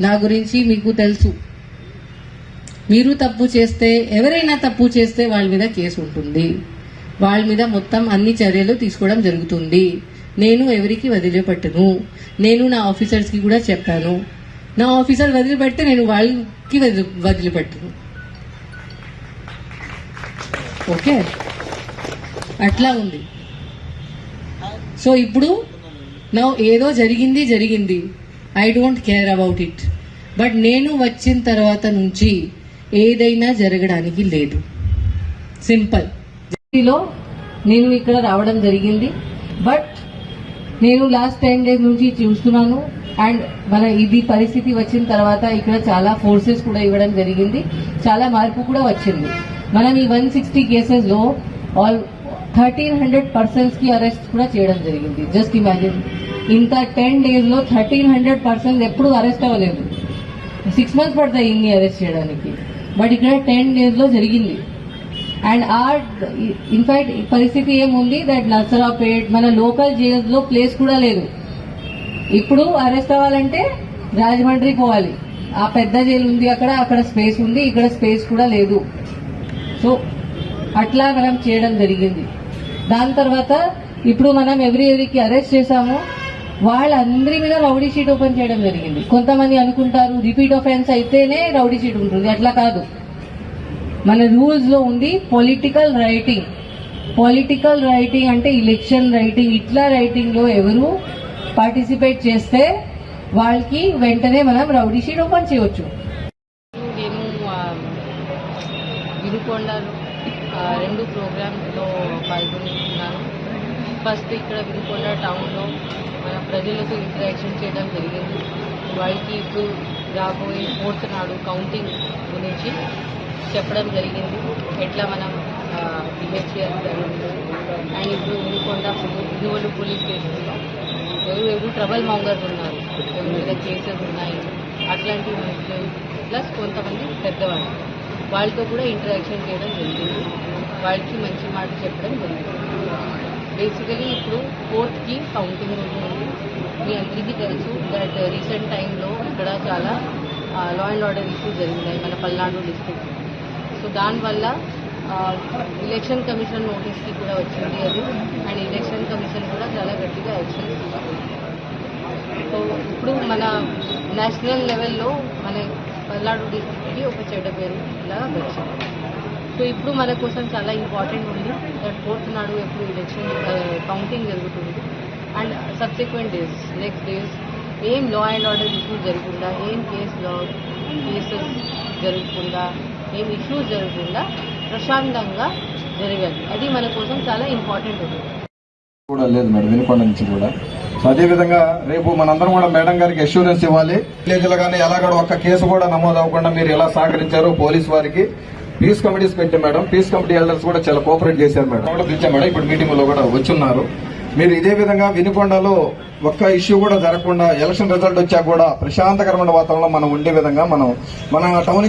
నా గురించి మీకు తెలుసు. మీరు తప్పు చేస్తే ఎవరైనా తప్పు చేస్తే వాళ్ళ మీద కేసు ఉంటుంది. వాళ్ళ మీద మొత్తం అన్ని చర్యలు తీసుకోవడం జరుగుతుంది. నేను ఎవరికి వదిలిపెట్టను? నేను నా ఆఫీసర్స్కి కూడా చెప్పాను. నా ఆఫీసర్ వదిలిపెడితే నేను వాళ్ళకి వదిలి వదిలిపెట్టను. ఓకే? అట్లా ఉంది. సో ఇప్పుడు నా ఏదో జరిగింది జరిగింది. I don't care about it but నేను వచ్చిన తర్వాత నుంచి ఏదైనా జరగడానికి లేదు. సింపుల్లో నేను ఇక్కడ రావడం జరిగింది. బట్ నేను లాస్ట్ టెన్ డేస్ నుంచి చూస్తున్నాను. అండ్ మన ఇది పరిస్థితి వచ్చిన తర్వాత ఇక్కడ చాలా ఫోర్సెస్ కూడా ఇవ్వడం జరిగింది. చాలా మార్పు కూడా వచ్చింది. మనం ఈ వన్ సిక్స్టీ కేసెస్లో ఆల్ థర్టీన్ హండ్రెడ్ పర్సన్స్కి అరెస్ట్ కూడా చేయడం జరిగింది. జస్ట్ ఇమాజిన్ ఇంత టెన్ డేస్లో థర్టీన్ హండ్రెడ్ పర్సన్స్ ఎప్పుడు అరెస్ట్ అవ్వలేదు. సిక్స్ మంత్స్ పడతాయి ఇన్ని అరెస్ట్ చేయడానికి. బట్ ఇక్కడ టెన్ డేస్లో జరిగింది. అండ్ ఆ ఇన్ఫాక్ట్ పరిస్థితి ఏముంది? దట్ నర్సరాపేట్ మన లోకల్ జైల్స్లో ప్లేస్ కూడా లేదు. ఇప్పుడు అరెస్ట్ అవ్వాలంటే రాజమండ్రి పోవాలి. ఆ పెద్ద జైలు ఉంది అక్కడ అక్కడ స్పేస్ ఉంది ఇక్కడ స్పేస్ కూడా లేదు. సో అట్లా మనం చేయడం జరిగింది. దాని తర్వాత ఇప్పుడు మనం ఎవరి ఎవరికి అరెస్ట్ చేశామో. వాళ్ళందరి మీద రౌడీ షీట్ ఓపెన్ చేయడం జరిగింది. కొంతమంది అనుకుంటారు రిపీట్ ఆఫెన్స్ అయితేనే రౌడీ షీట్ ఉంటుంది. అట్లా కాదు. మన రూల్స్లో ఉంది పొలిటికల్ రైటింగ్. పొలిటికల్ రైటింగ్ అంటే ఎలక్షన్ రైటింగ్. ఇట్లా రైటింగ్లో ఎవరు పార్టిసిపేట్ చేస్తే వాళ్ళకి వెంటనే మనం రౌడీ షీట్ ఓపెన్ చేయవచ్చు రెండు ప్రోగ్రాంలో పాల్గొంటున్నాను. ఫస్ట్ ఇక్కడ వినుకొండ టౌన్లో మన ప్రజలతో ఇంటరాక్షన్ చేయడం జరిగింది. వాళ్ళకి ఇప్పుడు రాబోయే ఫోర్త్ నాడు కౌంటింగ్ గురించి చెప్పడం జరిగింది. ఎట్లా మనం బిహేవ్ చేయాలి అండ్ ఇప్పుడు ఉనికొండ విలువలు పోలీస్ స్టేషన్లో ఎవరు ఎవరు ట్రబల్ మౌంగర్స్ ఉన్నారు. ఎవరి మీద కేసెస్ ఉన్నాయి? అట్లాంటి ప్లస్ కొంతమంది పెద్దవాళ్ళు. వాళ్ళతో కూడా ఇంటరాక్షన్ చేయడం జరిగింది. వాళ్ళకి మంచి మాట చెప్పడం జరిగింది. బేసికలీ ఇప్పుడు కోర్ట్కి కౌంటింగ్ ఉంటుంది మీ అందరికీ తెలుసు దట్ రీసెంట్ టైంలో ఇక్కడ చాలా లా అండ్ ఆర్డర్ ఇష్యూస్ జరిగినాయి మన పల్నాడు డిస్ట్రిక్ట్ సో దానివల్ల ఎలక్షన్ కమిషన్ నోటీస్కి కూడా వచ్చింది అది. అండ్ ఎలక్షన్ కమిషన్ కూడా చాలా గట్టిగా యాక్షన్ సో ఇప్పుడు మన నేషనల్ లెవెల్లో మన పల్నాడు డిస్ట్రిక్ట్కి ఒక చెడ్డ పేరు వచ్చింది. సో ఇప్పుడు మన కోసం చాలా ఇంపార్టెంట్ ఉంది. దట్ ఫోర్త్ నాడు ఎప్పుడు ఎలక్షన్ కౌంటింగ్ uh, జరుగుతుంది. And subsequent days next days ఏం లా అండ్ ఆర్డర్ ఇష్యూస్ జరగకుండా ఏం కేసు లా కేసెస్ జరగకుండా ఏం ఇష్యూస్ జరగకుండా ప్రశాంతంగా జరగాలి. అది మన కోసం చాలా ఇంపార్టెంట్ ఉంది. కూడా లేదు మేడం వినుకొండ నుంచి కూడా. సో అదేవిధంగా రేపు మనందరం కూడా మేడం గారికి అష్యూరెన్స్ ఇవ్వాలి. విలేజ్లో కానీ ఎలాగడ ఒక్క కేసు కూడా నమోదు అవ్వకుండా మీరు ఎలా సహకరించారు పోలీస్ వారికి పీస్ కమిటీస్ పెట్టి మేడం. పీస్ కమిటీ ఎల్డర్స్ కూడా చాలా కోఆపరేట్ చేశారు మేడం. కూడా పిలిచాం మేడం. ఇప్పుడు మీటింగ్లో కూడా వచ్చున్నారు. మీరు ఇదే విధంగా వినుకొండలో ఒక్క ఇష్యూ కూడా జరగకుండా ఎలక్షన్ రిజల్ట్ వచ్చాక కూడా ప్రశాంతకరమైన వాతావరణంలో మనం ఉండే విధంగా మనం మన టౌన్